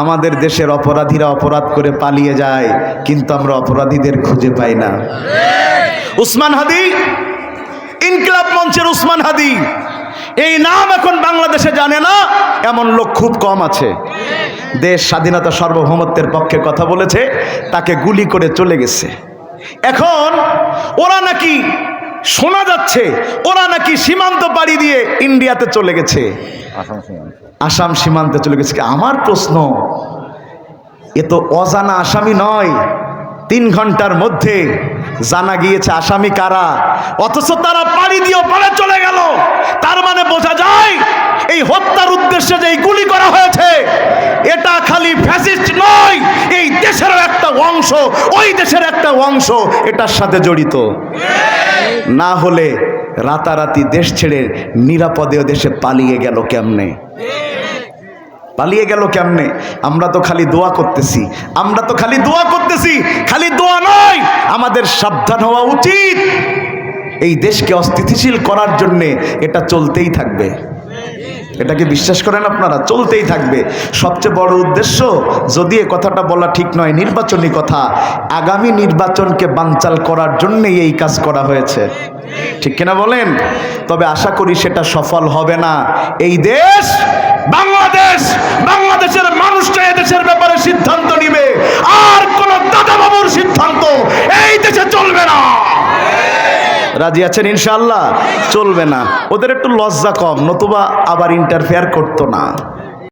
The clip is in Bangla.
আমাদের দেশের অপরাধীরা অপরাধ করে পালিয়ে যায়, কিন্তু আমরা অপরাধীদের খুঁজে পাই না। উসমান হাদি, ইনকিলাব মঞ্চের উসমান হাদি, এই নাম এখন বাংলাদেশে জানে না, এমন লোক খুব কম আছে। দেশ স্বাধীনতা সার্বভৌমত্বের পক্ষে কথা বলেছে, তাকে গুলি করে চলে গেছে। এখন ওরা নাকি শোনা যাচ্ছে ওরা নাকি সীমান্ত পাড়ি দিয়ে ইন্ডিয়াতে চলে গেছে। আসাম সীমান্তে। চলে গেছে। আমার প্রশ্ন এ তো অজানা আসামি নয় তিন ঘণ্টার মধ্যে জানা গিয়েছে আসামি কারা অথচ তারা পাড়ি দিয়েও পারে চলে গেল। তার মানে বোঝা যায় এই হত্যার উদ্দেশ্যে যে এই গুলি করা হয়েছে এটা খালি ফ্যাসিস্ট নয় এই দেশেরও একটা অংশ ওই দেশের একটা অংশ এটার সাথে জড়িত। না হলে রাতারাতি দেশ ছেড়ে নিরাপদে দেশে পালিয়ে গেল কেমনে? পালিয়ে গেল কেমনে? আমরা তো খালি দোয়া করতেছি। আমরা তো খালি দোয়া করতেছি, খালি দোয়া নয়, আমাদের সাবধান হওয়া উচিত। এই দেশকে অস্থিতিশীল করার জন্যে এটা চলতেই থাকবে। এটাকে বিশ্বাস করেন আপনারা, চলতেই থাকবে। সবচেয়ে বড় উদ্দেশ্য, যদি এ কথাটা বলা ঠিক নয়, নির্বাচনী কথা, আগামী নির্বাচনকে বানচাল করার জন্যেই এই কাজ করা হয়েছে। ঠিক কিনা বলেন? তবে আশা করি সেটা সফল হবে না। এই দেশ রাজি আছেন ইনশাল্লাহ চলবে না। ওদের একটু লজ্জা কম নতুবা আবার ইন্টারফেয়ার করতো না।